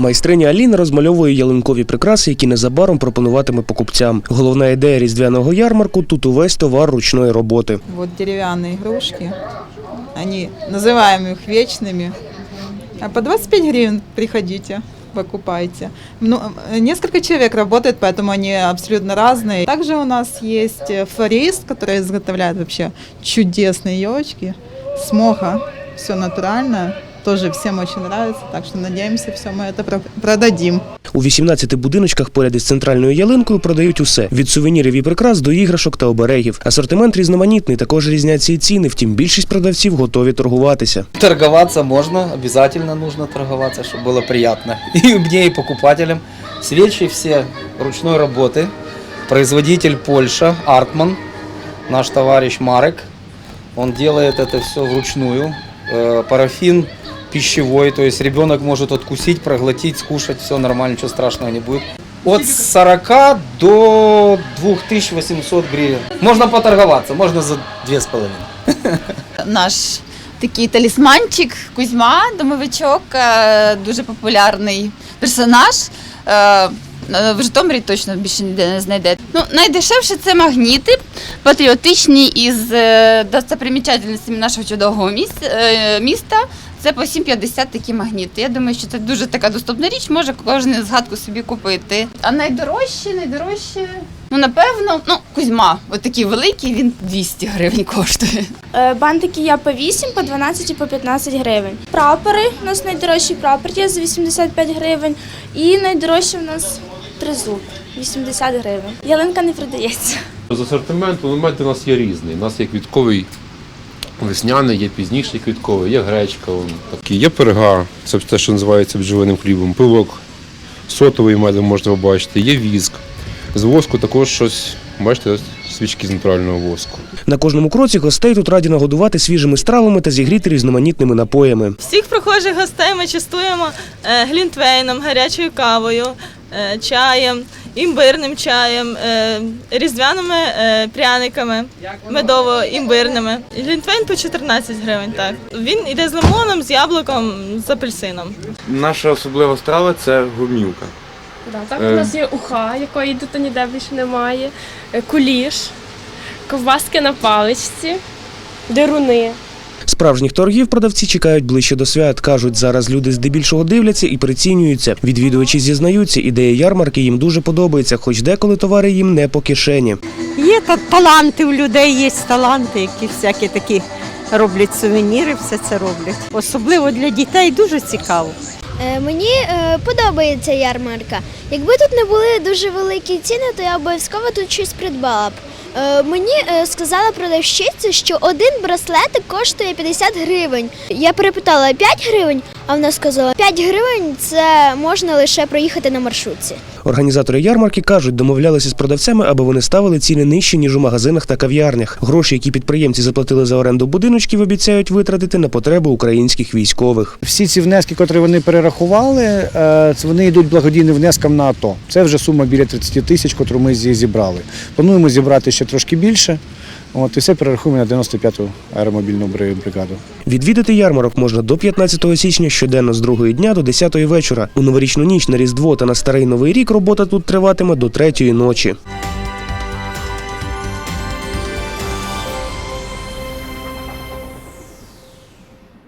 Майстриня Аліна розмальовує ялинкові прикраси, які незабаром пропонуватиме покупцям. Головна ідея різдвяного ярмарку тут увесь товар ручної роботи. Вот деревянные игрушки. Они, называем их вечными. А по 25 гривен приходите, покупайте. Ну, э, несколько человек работает, поэтому они абсолютно разные. Также у нас есть э, флорист, который изготовляет вообще чудесные елочки с моха. Все натурально. Тоже всем очень нравится, так что надеемся, все мы это про- продадим. У 18 будиночках поряд із центральною ялинкою продають усе від сувенірів і прикрас до іграшок та оберегів. Асортимент різноманітний, також різняться і ціни. Втім, більшість продавців готові торгуватися. Торговаться можно, обязательно нужно торговаться, чтобы было приятно. И мне, и покупателям. Свечи все ручной работы. Производитель Польша, Артман, наш товарищ Марек. Он делает это все вручную. Э, Парафин пищевой, то есть ребенок может откусить, проглотить, скушать, все нормально, ничего страшного не будет. От 40 до 2800 гривен. Можно поторговаться, можно за 2,5. наш такий талісманчик Кузьма, домовичок, е, дуже популярний персонаж. Е, В Житомирі точно більше ніде не знайде. Ну, найдешевше це магніти, патріотичні із е, достопримічательностями нашого чудового е, міста. Це по 7,50 такі магніти. Я думаю, що це дуже така доступна річ, може кожен згадку собі купити. А найдорожче, найдорожче, ну напевно, ну Кузьма, отакий великий, він 200 гривень коштує. Е, Бантики я по 8, по 12 і по 15 гривень. Прапори, у нас найдорожчий прапор є за 85 гривень. І найдорожчий у нас тризуб 80 гривень. Ялинка не продається. З асортименту елементи у нас є різні. У нас є квітковий весняний, є пізніший квітковий, є гречка. такий. Є перга, це те, що називається бджолиним хлібом, пилок, сотовий медом можна побачити, є віск. З воску також щось, бачите, свічки з натурального воску. На кожному кроці гостей тут раді нагодувати свіжими стравами та зігріти різноманітними напоями. Всіх прохожих гостей ми частуємо е, глінтвейном, гарячою кавою, е, чаєм, імбирним чаєм, е, різдвяними е, пряниками, медово-імбирними. Глінтвейн по 14 гривень. Так він іде з лимоном, з яблуком, з апельсином. Наша особлива страва це гурмівка. Да, так, Е. у нас є уха, якої тут ніде більше немає, е, куліш, ковбаски на паличці, деруни. Справжніх торгів продавці чекають ближче до свят. кажуть, зараз люди здебільшого дивляться і прицінюються. Відвідувачі зізнаються, ідея ярмарки їм дуже подобається, хоч деколи товари їм не по кишені. Є та таланти у людей, є таланти, які всякі такі роблять сувеніри, все це роблять. Особливо для дітей дуже цікаво. Е, Мені е, подобається ярмарка. Якби тут не були дуже великі ціни, то я обов'язково тут щось придбала б. Е, Мені е, сказала продавщиця, що один браслетик коштує 50 гривень. Я перепитала 5 гривень, а вона сказала 5 гривень це можна лише проїхати на маршрутці. Організатори ярмарки кажуть, домовлялися з продавцями, аби вони ставили ціни нижче, ніж у магазинах та кав'ярнях. Гроші, які підприємці заплатили за оренду будиночків, обіцяють витратити на потреби українських військових. Всі ці внески, які вони перерахували, е, вони йдуть благодійним внескам на АТО. Це вже сума біля 30 тисяч, яку ми зібрали. Плануємо зібрати ще трошки більше. От, і все перерахуємо на 95-ту аеромобільну бри- бригаду. Відвідати ярмарок можна до 15 січня щоденно з 2 дня до 10 вечора. У новорічну ніч на Різдво та на старий новий рік робота тут триватиме до 3 ночі.